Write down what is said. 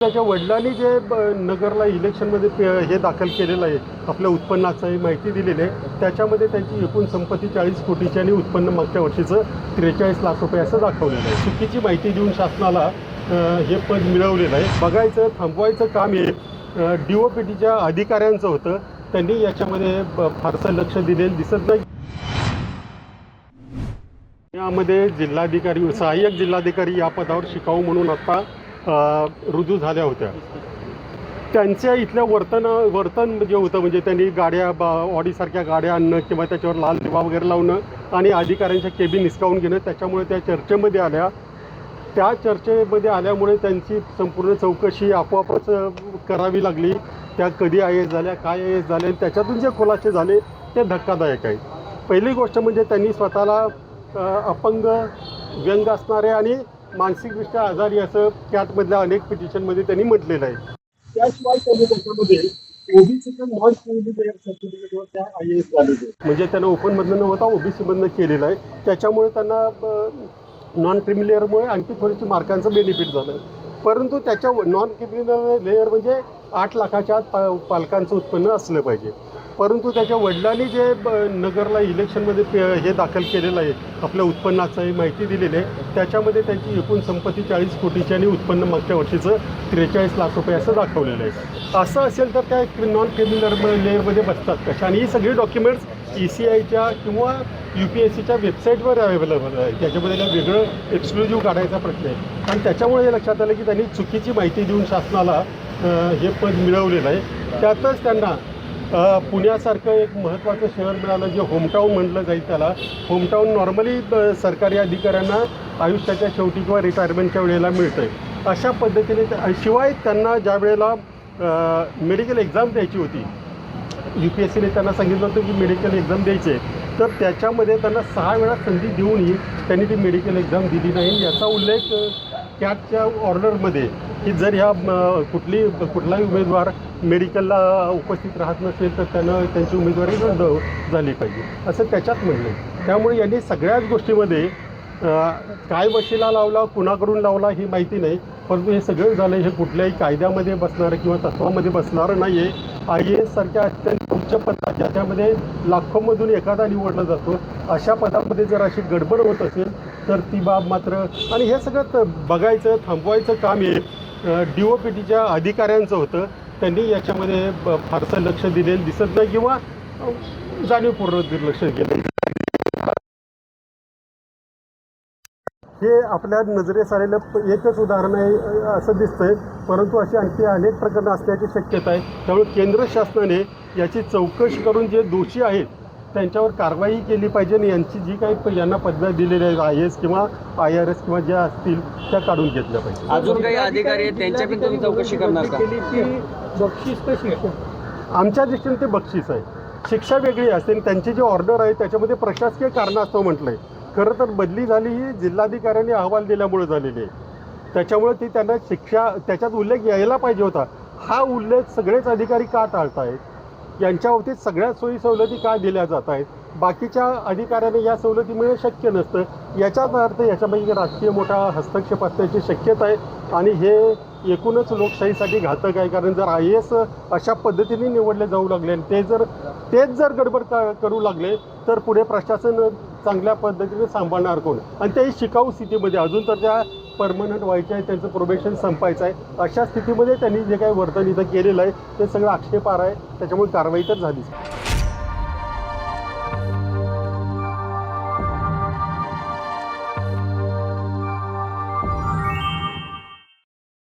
त्याच्या वडिलांनी जे ब- नगरला इलेक्शनमध्ये हे दाखल केलेलं आहे आपल्या उत्पन्नाचं माहिती दिलेली आहे त्याच्यामध्ये त्यांची एकूण संपत्ती चाळीस कोटीची आणि उत्पन्न मागच्या वर्षीचं त्रेचाळीस लाख रुपये असं दाखवलेलं आहे. चुकीची माहिती देऊन शासनाला हे पद मिळवलेलं आहे. बघायचं थांबवायचं काम हे डी ओ पी टीच्या अधिकाऱ्यांचं होतं. त्यांनी याच्यामध्ये ब- फारसं लक्ष दिलेलं दिसत नाही. यामध्ये जिल्हाधिकारी सहाय्यक जिल्हाधिकारी या पदावर शिकाऊ म्हणून आता रुजू झाल्या होत्या. त्यांच्या इथल्या वर्तन वर्तन जे होतं म्हणजे त्यांनी गाड्या बा ऑडीसारख्या गाड्या आणणं किंवा त्याच्यावर लाल दिवा वगैरे लावणं आणि अधिकाऱ्यांच्या केबिन हिसकावून घेणं त्याच्यामुळे त्या चर्चेमध्ये आल्या. त्या चर्चेमध्ये आल्यामुळे त्यांची संपूर्ण चौकशी आपोआपच करावी लागली. त्या कधी आय एस झाल्या काय आय एस झाले आणि त्याच्यातून जे खुलासे झाले ते धक्कादायक आहे. पहिली गोष्ट म्हणजे त्यांनी स्वतःला अपंग व्यंग असणारे आणि मानसिकदृष्ट्या आजारी असं कॅटमधल्या अनेक पिटिशनमध्ये त्यांनी म्हटलेलं आहे. त्याशिवाय त्यांनी त्याच्यामध्ये म्हणजे त्यांना ओपनमधनं न होता ओबीसीमधनं केलेलं आहे. त्याच्यामुळे त्यांना नॉन क्रिमिनल लेअरमुळे आणखी थोडीशी मार्कांचं बेनिफिट झालं. परंतु त्याच्या नॉन क्रिमिनल लेअर म्हणजे आठ लाखाच्या आत पा पालकांचं उत्पन्न असलं पाहिजे. परंतु त्याच्या वडिलांनी जे ब- नगरला इलेक्शनमध्ये पे हे दाखल केलेलं आहे आपल्या उत्पन्नाचं ही माहिती दिलेली आहे त्याच्यामध्ये त्यांची एकूण संपत्ती चाळीस कोटीची आणि उत्पन्न मागच्या वर्षीचं त्रेचाळीस लाख रुपये असं दाखवलेलं आहे. असं असेल तर त्या नॉन क्रिमिनल लेअरमध्ये बसतात कशा? आणि ही सगळी डॉक्युमेंट्स ई सी आयच्या किंवा यू पी एस सीच्या वेबसाईटवर अवेलेबल आहे त्याच्यामध्ये काही वेगळं एक्सक्लुझिव्ह काढायचा प्रश्न आहे. आणि त्याच्यामुळे हे लक्षात आलं की त्यांनी चुकीची माहिती देऊन शासनाला हे पद मिळवलेलं आहे. त्यातच त्यांना पुण्यासारखं एक महत्त्वाचं शहर मिळालं जे होमटाऊन म्हटलं जाईल त्याला. होमटाऊन नॉर्मली सरकारी अधिकाऱ्यांना आयुष्याच्या शेवटी किंवा रिटायरमेंटच्या वेळेला मिळतं आहे अशा पद्धतीने त्या- शिवाय त्यांना ज्या वेळेला मेडिकल एक्झाम द्यायची होती यू पी एस सीने त्यांना सांगितलं होतं की मेडिकल एक्झाम द्यायची आहे तर त्याच्यामध्ये त्यांना सहा वेळा संधी देऊनही त्यांनी ती मेडिकल एक्झाम दिली नाही. याचा उल्लेख अ, कॅटच्या ऑर्डरमध्ये की जर ह्या कुठली कुठलाही उमेदवार मेडिकलला उपस्थित राहत नसेल तर त्यानं त्यांची उमेदवारी रद्द झाली पाहिजे. असं त्याच्यात म्हणलं आहे त्यामुळे यांनी सगळ्याच गोष्टीमध्ये काय वशिला लावला कुणाकडून लावला ही माहिती नाही. परंतु हे सगळं झालं हे कुठल्याही कायद्यामध्ये बसणारं किंवा तत्वामध्ये बसणारं नाही आहे आय ए एस सारख्या अत्यंत उच्च पदात ज्याच्यामध्ये लाखोमधून एखादा निवडला जातो अशा पदामध्ये जर अशी गडबड होत असेल तर ती बाब मात्र आणि हे सगळं त- बघायचं थांबवायचं काम हे डी ओ पी टीच्या अधिकाऱ्यांचं होतं. त्यांनी याच्यामध्ये ब- फारसं लक्ष दिलेलं दिसत नाही किंवा अ, जाणीवपूर्वक दुर्लक्ष केलं हे आपल्या नजरेस आलेलं प- एकच उदाहरण आहे अ, असं दिसतंय. परंतु अशी आणखी अनेक प्रकरणं असण्याची शक्यता आहे. त्यामुळे केंद्र शासनाने याची चौकशी करून जे दोषी आहेत त्यांच्यावर कारवाई केली पाहिजे आणि यांची जी काही प- यांना पदव्या दिलेल्या आहेत आय एस किंवा आय आर एस किंवा ज्या असतील त्या काढून घेतल्या पाहिजे. अजून काही अधिकारी आहेत त्यांच्या पण तुम्ही चौकशी करणार का? बक्षीस शिक्षा आमच्या दृष्टीने ते बक्षीस आहे. शिक्षा वेगळी असते आणि त्यांची जी ऑर्डर आहे त्याच्यामध्ये प्रशासकीय कारणास्तव म्हटलं आहे खरं तर बदली झाली ही जिल्हाधिकाऱ्यांनी अहवाल दिल्यामुळे झालेली आहे. त्याच्यामुळे ती त्यांना शिक्षा त्याच्यात उल्लेख यायला पाहिजे होता. हा उल्लेख सगळेच अधिकारी का टाळतायत? यांच्या बाबतीत सगळ्या सोयी सवलती का दिल्या जात आहेत? बाकीच्या अधिकाऱ्यांनी या सवलती मिळणं शक्य नसतं. याचाच अर्थ याच्यापैकी राजकीय मोठा हस्तक्षेप असण्याची शक्यता आहे. आणि हे एकूणच लोकशाहीसाठी घातक आहे. कारण जर आय एस अशा पद्धतीने निवडले जाऊ लागले आणि ते जर तेच जर गडबड करू लागले तर पुढे प्रशासन चांगल्या पद्धतीने सांभाळणार कोण? आणि तेही शिकाऊ स्थितीमध्ये अजून तर त्या परमनंट व्हायचे आहे त्यांचं प्रोबेशन संपायचं आहे. अशा स्थितीमध्ये त्यांनी जे काही वर्तन इथं केलेलं आहे ते सगळं आक्षेपार आहे. त्याच्यामुळे कारवाई तर झालीच.